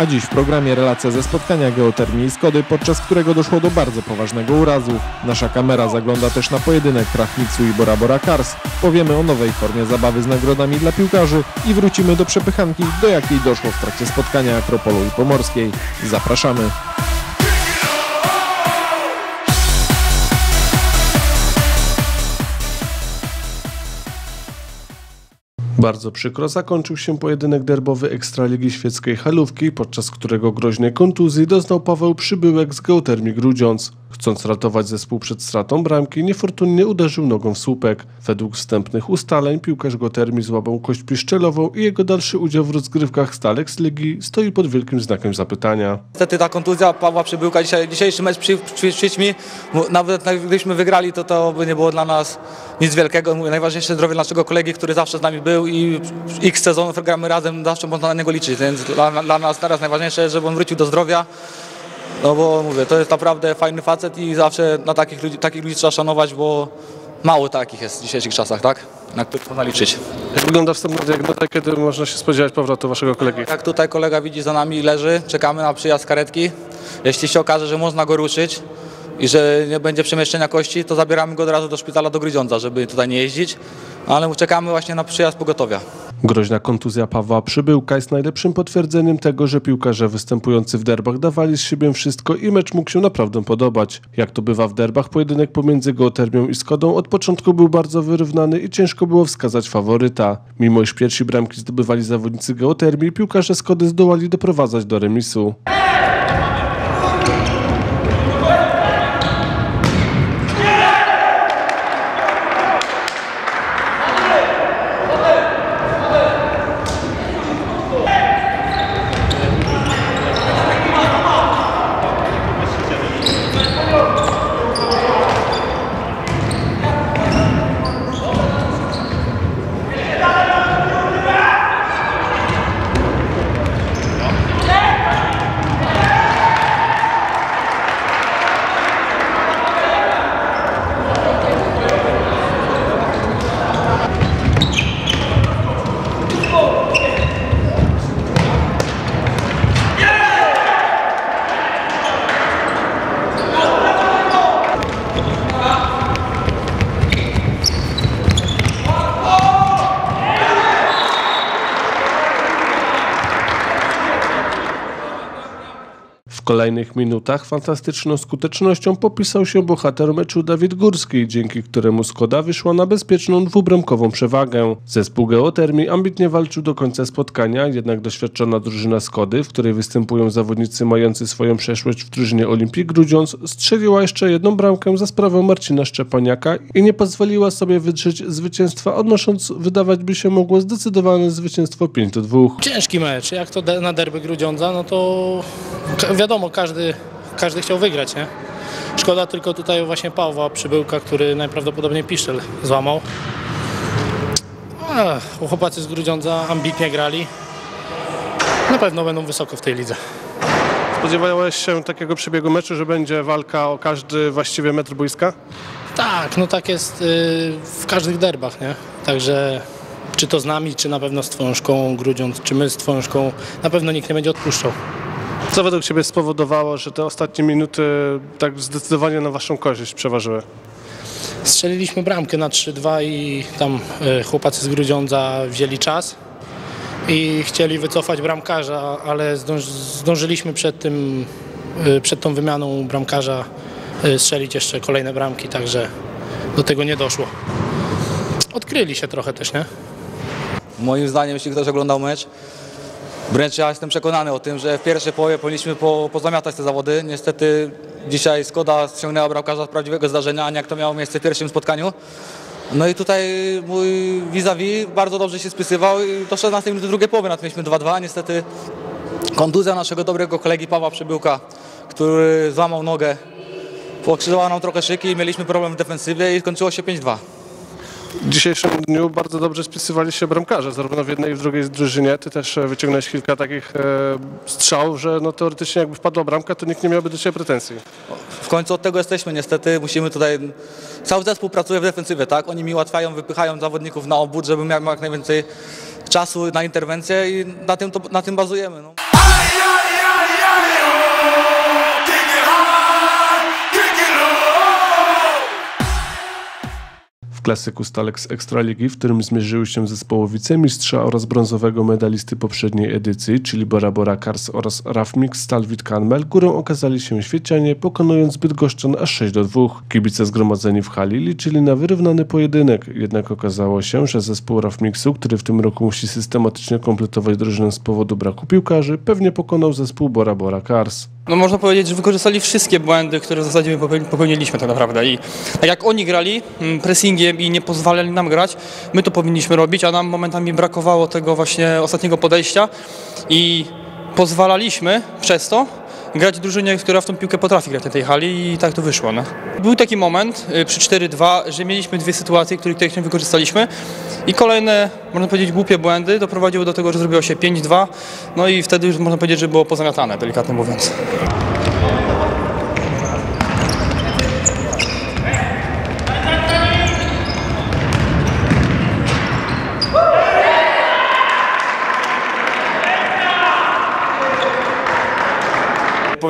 A dziś w programie relacja ze spotkania geotermii i Skody, podczas którego doszło do bardzo poważnego urazu. Nasza kamera zagląda też na pojedynek Krachnicu i Bora Bora Kars. Powiemy o nowej formie zabawy z nagrodami dla piłkarzy i wrócimy do przepychanki, do jakiej doszło w trakcie spotkania Akropolu i Pomorskiej. Zapraszamy. Bardzo przykro zakończył się pojedynek derbowy Ekstraligi Świeckiej Halówki, podczas którego groźnej kontuzji doznał Paweł Przybyłek z Geotermii Grudziądz. Chcąc ratować zespół przed stratą bramki, niefortunnie uderzył nogą w słupek. Według wstępnych ustaleń piłkarz Geotermii złapał kość piszczelową i jego dalszy udział w rozgrywkach Stalek z Ligi stoi pod wielkim znakiem zapytania. Niestety ta kontuzja Pawła Przybyłka, dzisiaj, dzisiejszy mecz przy, przy, przyćmi, bo nawet gdybyśmy wygrali, to to by nie było dla nas nic wielkiego. Mówię, najważniejsze zdrowie naszego kolegi, który zawsze z nami był i x sezonów gramy razem, zawsze można na niego liczyć, więc dla, dla nas teraz najważniejsze jest, żeby on wrócił do zdrowia. No bo mówię, to jest naprawdę fajny facet i zawsze na takich ludzi, takich ludzi trzeba szanować, bo mało takich jest w dzisiejszych czasach, tak? Na których można liczyć. Jak wygląda wstępna diagnoza, kiedy można się spodziewać powrotu waszego kolegi? Jak tutaj kolega widzi za nami leży, czekamy na przyjazd karetki. Jeśli się okaże, że można go ruszyć i że nie będzie przemieszczenia kości, to zabieramy go od razu do szpitala do Grudziądza, żeby tutaj nie jeździć, ale czekamy właśnie na przyjazd pogotowia. Groźna kontuzja Pawła Przybyłka jest najlepszym potwierdzeniem tego, że piłkarze występujący w derbach dawali z siebie wszystko i mecz mógł się naprawdę podobać. Jak to bywa w derbach, pojedynek pomiędzy Geotermią i Skodą od początku był bardzo wyrównany i ciężko było wskazać faworyta. Mimo iż pierwsi bramki zdobywali zawodnicy Geotermii, piłkarze Skody zdołali doprowadzać do remisu. Kolejnych minutach fantastyczną skutecznością popisał się bohater meczu Dawid Górski, dzięki któremu Skoda wyszła na bezpieczną dwubramkową przewagę. Zespół Geotermii ambitnie walczył do końca spotkania, jednak doświadczona drużyna Skody, w której występują zawodnicy mający swoją przeszłość w drużynie Olimpii Grudziądz, strzeliła jeszcze jedną bramkę za sprawą Marcina Szczepaniaka i nie pozwoliła sobie wydrzeć zwycięstwa, odnosząc wydawać by się mogło zdecydowane zwycięstwo 5 do 2. Ciężki mecz, jak to na derby Grudziądza, no to ka- wiadomo, każdy, każdy chciał wygrać, nie? Szkoda tylko tutaj właśnie Pawła Przybyłka, który najprawdopodobniej piszczel złamał. A, chłopacy z Grudziądza ambitnie grali. Na pewno będą wysoko w tej lidze. Spodziewałeś się takiego przebiegu meczu, że będzie walka o każdy właściwie metr boiska? Tak, no tak jest y, w każdych derbach, nie? Także czy to z nami, czy na pewno z Twoją szkołą Grudziądz, czy my z szkołą, na pewno nikt nie będzie odpuszczał. Co według Ciebie spowodowało, że te ostatnie minuty tak zdecydowanie na Waszą korzyść przeważyły? Strzeliliśmy bramkę na 3-2 i tam y, chłopacy z Grudziądza wzięli czas i chcieli wycofać bramkarza, ale zdąż, zdążyliśmy przed tym, y, przed tą wymianą bramkarza y, strzelić jeszcze kolejne bramki, także do tego nie doszło. Odkryli się trochę też, nie? Moim zdaniem, jeśli ktoś oglądał mecz, wręcz ja jestem przekonany o tym, że w pierwszej połowie powinniśmy po, pozamiatać te zawody. Niestety dzisiaj Skoda ściągnęła bramkarza z prawdziwego zdarzenia, a nie jak to miało miejsce w pierwszym spotkaniu. No i tutaj mój vis-a-vis bardzo dobrze się spisywał i do 16 minuty drugiej połowy nawet mieliśmy 2-2. Niestety kontuzja naszego dobrego kolegi Pawła Przybyłka, który złamał nogę, pokrzyżowała nam trochę szyki i mieliśmy problem w defensywie i skończyło się 5-2. W dzisiejszym dniu bardzo dobrze spisywali się bramkarze, zarówno w jednej i w drugiej drużynie. Ty też e, wyciągnąłeś kilka takich e, strzałów, że no, teoretycznie jakby wpadła bramka, to nikt nie miałby do Ciebie pretensji. W końcu od tego jesteśmy niestety. Musimy tutaj. Cały zespół pracuje w defensywie, tak? Oni mi ułatwiają, wypychają zawodników na obwód, żeby miał jak najwięcej czasu na interwencję i na tym, to, na tym bazujemy. No. W klasyku Stalek z Ekstraligi, w którym zmierzyły się zespoły wicemistrza oraz brązowego medalisty poprzedniej edycji, czyli Bora Bora Kars oraz Rafmix Stalwit Kanmel, górą okazali się Świecianie, pokonując Bydgoszczan aż 6 do 2. Kibice zgromadzeni w hali liczyli na wyrównany pojedynek, jednak okazało się, że zespół Rafmixu, który w tym roku musi systematycznie kompletować drużynę z powodu braku piłkarzy, pewnie pokonał zespół Bora Bora Kars. No można powiedzieć, że wykorzystali wszystkie błędy, które w zasadzie my popeł- popełniliśmy tak naprawdę. I tak jak oni grali mm, pressingiem i nie pozwalali nam grać, my to powinniśmy robić, a nam momentami brakowało tego właśnie ostatniego podejścia i pozwalaliśmy przez to grać drużynie, która w tą piłkę potrafi grać na tej hali i tak to wyszło. No. Był taki moment y, przy 4-2, że mieliśmy dwie sytuacje, których których nie wykorzystaliśmy i kolejne, można powiedzieć, głupie błędy doprowadziły do tego, że zrobiło się 5-2, no i wtedy już można powiedzieć, że było pozamiatane, delikatnie mówiąc.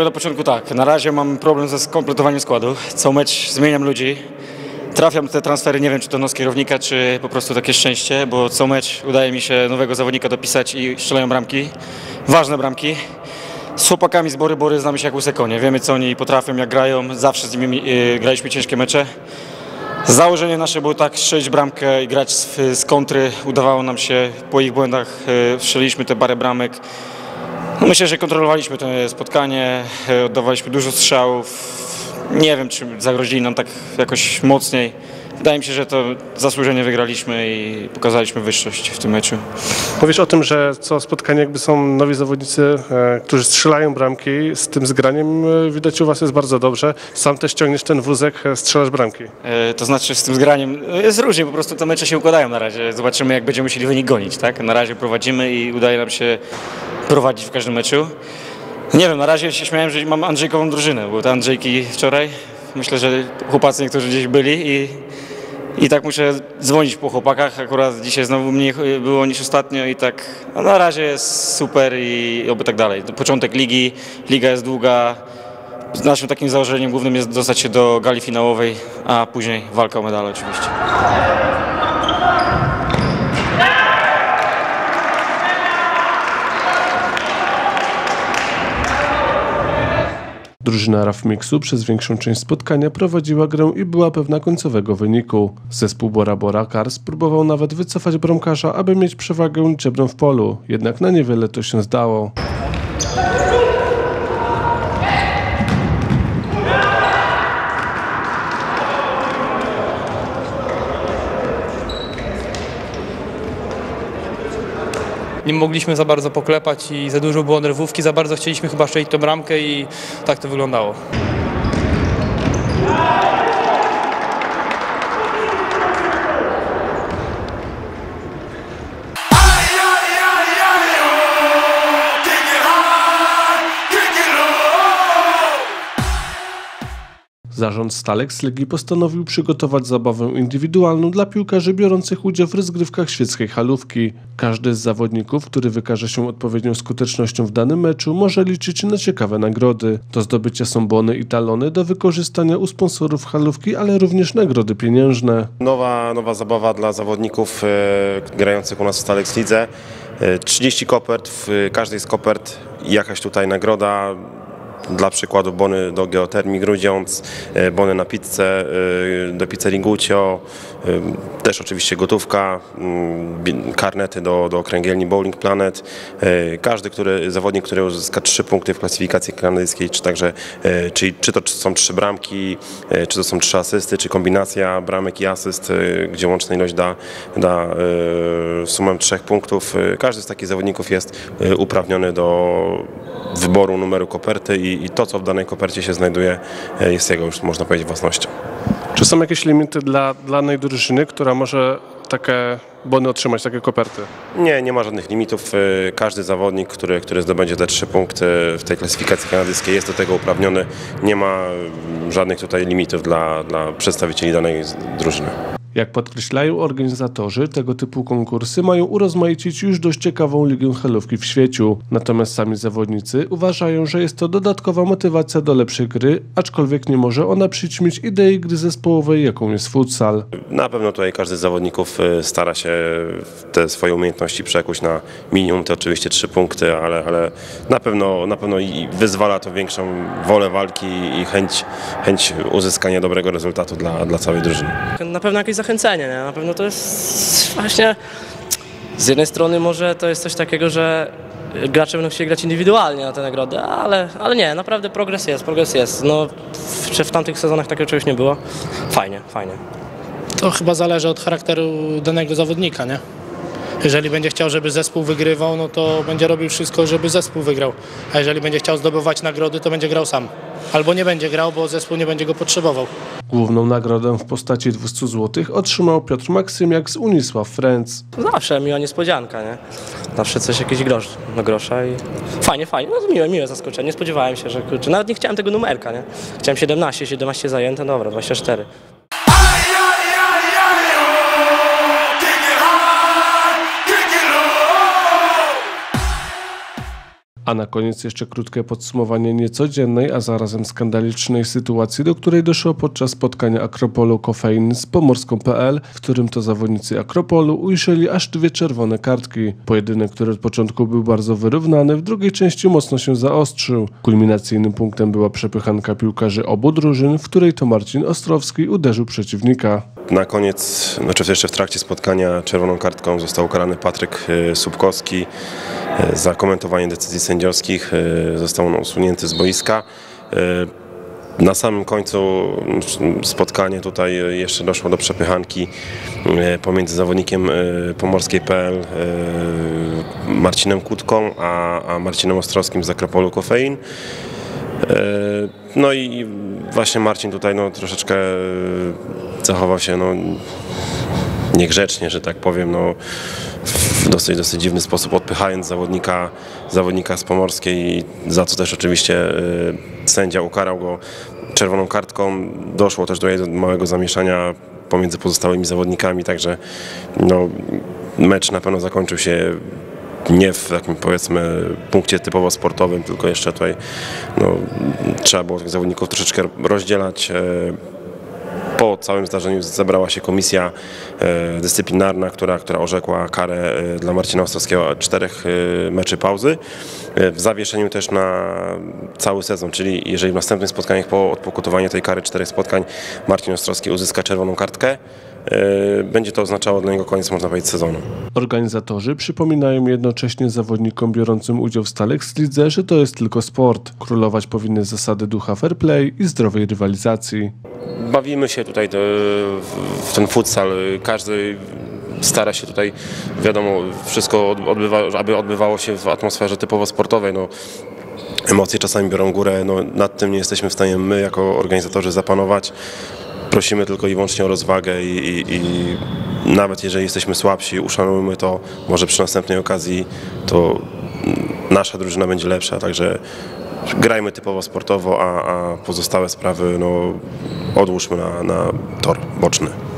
Powiem na początku tak, na razie mam problem ze skompletowaniem składu. Co mecz zmieniam ludzi. Trafiam te transfery, nie wiem czy to nos kierownika, czy po prostu takie szczęście, bo co mecz udaje mi się nowego zawodnika dopisać i strzelają bramki. Ważne bramki. Z chłopakami z Bory Bory znamy się jak łyse konie. Wiemy co oni potrafią, jak grają. Zawsze z nimi y, graliśmy ciężkie mecze. Założenie nasze było tak strzelić bramkę i grać z, z kontry. Udawało nam się po ich błędach, y, strzeliliśmy te parę bramek. No myślę, że kontrolowaliśmy to spotkanie, e, oddawaliśmy dużo strzałów. Nie wiem, czy zagrozili nam tak jakoś mocniej. Wydaje mi się, że to zasłużenie wygraliśmy i pokazaliśmy wyższość w tym meczu. Mówisz o tym, że co spotkanie jakby są nowi zawodnicy, e, którzy strzelają bramki. Z tym zgraniem e, widać u Was jest bardzo dobrze. Sam też ciągniesz ten wózek, e, strzelasz bramki. To znaczy z tym zgraniem jest różnie, po prostu te mecze się układają na razie. Zobaczymy, jak będziemy musieli wynik gonić. Tak? Na razie prowadzimy i udaje nam się prowadzić w każdym meczu. Nie wiem, na razie się śmiałem, że mam Andrzejkową drużynę. Były te Andrzejki wczoraj. Myślę, że chłopacy niektórzy gdzieś byli i, i tak muszę dzwonić po chłopakach. Akurat dzisiaj znowu mniej było niż ostatnio i tak no, na razie jest super i oby tak dalej. Początek ligi, liga jest długa. Naszym takim założeniem głównym jest dostać się do gali finałowej, a później walka o medale oczywiście. Drużyna Rafmixu przez większą część spotkania prowadziła grę i była pewna końcowego wyniku. Zespół Bora Bora Kars próbował nawet wycofać bramkarza, aby mieć przewagę liczebną w polu, jednak na niewiele to się zdało. Nie mogliśmy za bardzo poklepać i za dużo było nerwówki, za bardzo chcieliśmy chyba strzelić tą bramkę i tak to wyglądało. Zarząd Stalek z Legii postanowił przygotować zabawę indywidualną dla piłkarzy biorących udział w rozgrywkach świeckiej halówki. Każdy z zawodników, który wykaże się odpowiednią skutecznością w danym meczu, może liczyć na ciekawe nagrody. Do zdobycia są bony i talony do wykorzystania u sponsorów halówki, ale również nagrody pieniężne. Nowa, nowa zabawa dla zawodników e, grających u nas w Stalex Lidze. E, 30 kopert, w każdej z kopert jakaś tutaj nagroda. Dla przykładu bony do Geotermii Grudziądz, e, bony na pizzę e, do pizzerii Gucio, e, też oczywiście gotówka, mm, karnety do, do okręgielni Bowling Planet. Każdy który, zawodnik, który uzyska 3 punkty w klasyfikacji kanadyjskiej, czy także, czyli czy to są trzy bramki, czy to są trzy asysty, czy kombinacja bramek i asyst, gdzie łączna ilość da, da sumę trzech punktów. Każdy z takich zawodników jest uprawniony do wyboru numeru koperty i, i to, co w danej kopercie się znajduje, e, jest jego już, można powiedzieć, własnością. Czy są jakieś limity dla danej drużyny, która może takie bony otrzymać, takie koperty? Nie, nie ma żadnych limitów. E, Każdy zawodnik, który, który zdobędzie te trzy punkty w tej klasyfikacji kanadyjskiej jest do tego uprawniony. Nie ma mm, żadnych tutaj limitów dla, dla przedstawicieli danej drużyny. Jak podkreślają organizatorzy, tego typu konkursy mają urozmaicić już dość ciekawą ligę helówki w świeciu. Natomiast sami zawodnicy uważają, że jest to dodatkowa motywacja do lepszej gry, aczkolwiek nie może ona przyćmić idei gry zespołowej, jaką jest futsal. Na pewno tutaj każdy z zawodników y, stara się te swoje umiejętności przekuć na minimum, to oczywiście trzy punkty, ale, ale na pewno, na pewno i wyzwala to większą wolę walki i chęć, chęć uzyskania dobrego rezultatu dla, dla całej drużyny. Na pewno jakieś zachęcenie, nie? na pewno to jest właśnie z jednej strony może to jest coś takiego, że gracze będą chcieli grać indywidualnie na te nagrody, ale, ale nie, naprawdę progres jest, progres jest. No, w, w tamtych sezonach takiego czegoś nie było? Fajnie, fajnie. To chyba zależy od charakteru danego zawodnika, nie? Jeżeli będzie chciał, żeby zespół wygrywał, no to będzie robił wszystko, żeby zespół wygrał. A jeżeli będzie chciał zdobywać nagrody, to będzie grał sam. Albo nie będzie grał, bo zespół nie będzie go potrzebował. Główną nagrodę w postaci 200 zł otrzymał Piotr Maksymiak z Unisław Friends. Zawsze miła niespodzianka, nie? Zawsze coś, jakiś grosz do grosza i fajnie, fajnie, no miłe, miłe zaskoczenie. Nie spodziewałem się, że kurczę, nawet nie chciałem tego numerka, nie? Chciałem 17, 17 zajęte, dobra, 24. A na koniec jeszcze krótkie podsumowanie niecodziennej, a zarazem skandalicznej sytuacji, do której doszło podczas spotkania Akropolu Kofein z Pomorską.pl, w którym to zawodnicy Akropolu ujrzeli aż dwie czerwone kartki. Pojedynek, który od początku był bardzo wyrównany, w drugiej części mocno się zaostrzył. Kulminacyjnym punktem była przepychanka piłkarzy obu drużyn, w której to Marcin Ostrowski uderzył przeciwnika. Na koniec, znaczy jeszcze w trakcie spotkania czerwoną kartką został ukarany Patryk y, Słupkowski y, za komentowanie decyzji sędziowskich. y, Został on usunięty z boiska. Y, Na samym końcu mm, spotkania tutaj jeszcze doszło do przepychanki pomiędzy zawodnikiem pomorskiej.pl y, Marcinem Kutką, a, Marcinem Ostrowskim z Akropolu Kofein. E, No i właśnie Marcin tutaj no, troszeczkę e, zachował się no, niegrzecznie, że tak powiem, no, dosyć, dosyć dziwny sposób odpychając zawodnika, zawodnika z Pomorskiej, za co też oczywiście e, sędzia ukarał go czerwoną kartką. Doszło też do małego zamieszania pomiędzy pozostałymi zawodnikami, także no, mecz na pewno zakończył się nie w takim powiedzmy punkcie typowo sportowym, tylko jeszcze tutaj no, trzeba było tych zawodników troszeczkę rozdzielać. Po całym zdarzeniu zebrała się komisja e, dyscyplinarna, która, która orzekła karę e, dla Marcina Ostrowskiego czterech e, meczy pauzy. W zawieszeniu też na cały sezon, czyli jeżeli w następnych spotkaniach po odpokutowaniu tej kary czterech spotkań Marcin Ostrowski uzyska czerwoną kartkę, będzie to oznaczało dla niego koniec, można powiedzieć, sezonu. Organizatorzy przypominają jednocześnie zawodnikom biorącym udział w Stalex Lidze, że to jest tylko sport. Królować powinny zasady ducha fair play i zdrowej rywalizacji. Bawimy się tutaj do, w- ten futsal. Każdy stara się tutaj, wiadomo, wszystko od- odbywa, aby odbywało się w atmosferze typowo sportowej. No, emocje czasami biorą górę, no, nad tym nie jesteśmy w stanie my jako organizatorzy zapanować. Prosimy tylko i wyłącznie o rozwagę i, i, i nawet jeżeli jesteśmy słabsi, uszanujmy to. Może przy następnej okazji to nasza drużyna będzie lepsza, także grajmy typowo sportowo, a, a pozostałe sprawy no, odłóżmy na, na tor boczny.